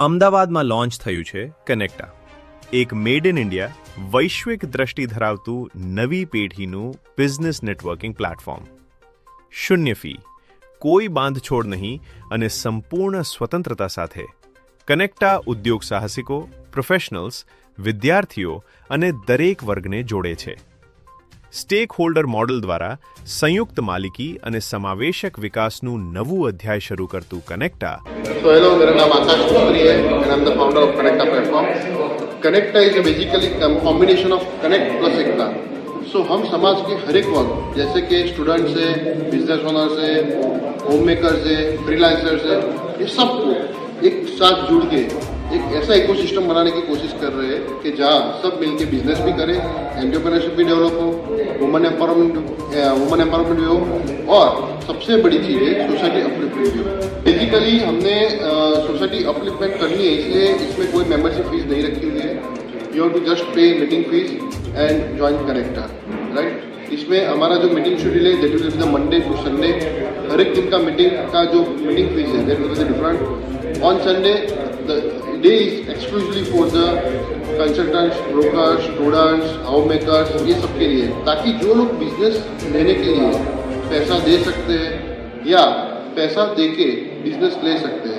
અમદાવાદમાં લોન્ચ થયું છે કનેક્ટા એક મેડ ઇન ઇન્ડિયા વૈશ્વિક દ્રષ્ટિ ધરાવતું નવી પેઢીનું બિઝનેસ નેટવર્કિંગ પ્લેટફોર્મ શૂન્ય ફી કોઈ બાંધછોડ નહીં અને સંપૂર્ણ સ્વતંત્રતા સાથે. કનેક્ટા ઉદ્યોગ સાહસિકો પ્રોફેશનલ્સ વિદ્યાર્થીઓ અને દરેક વર્ગને જોડે છે. સ્ટેક હોલ્ડર મોડલ દ્વારા સંયુક્ત માલિકી અને સમાવેશક વિકાસનું નવું અધ્યાય શરૂ કરતું કનેક્ટા So hello, मेरा नाम आकाश कुमारी है and I'm the founder of Connecta platform. Connecta is a basically com- combination of Connect plus Ekta. So हम समाज के हर एक वर्ग जैसे कि स्टूडेंट्स है बिजनेस ओनर्स है होम मेकर्स है फ्रीलांसर्स है ये सबको एक साथ जुड़ के एक ऐसा इकोसिस्टम बनाने की कोशिश कर रहे हैं कि जहाँ सब मिलके बिज़नेस भी करें एंटरप्रेन्योरशिप भी डेवलप हो वुमन एम्पावरमेंट वुमन एम्पावरमेंट भी हो, और सबसे बड़ी चीज़ है सोसाइटी अपलिफ्टमेंट भी हो। बेसिकली हमने सोसाइटी अपलिफ्टमेंट करनी है इसलिए इसमें कोई मेंबरशिप फ़ीस नहीं रखी हुई है। You have to just pay meeting fees and join connector right इसमें हमारा जो मीटिंग शेड्यूल है that will the Monday to Sunday हर एक दिन का मीटिंग का जो मीटिंग फ़ीस है that will the different on Sunday is exclusively for the consultants brokers students house makers ये सब के लिए, ताकि जो लोग बिज़नेस लेने के लिए पैसा दे सकते हैं या पैसा दे के बिज़नेस ले सकते हैं।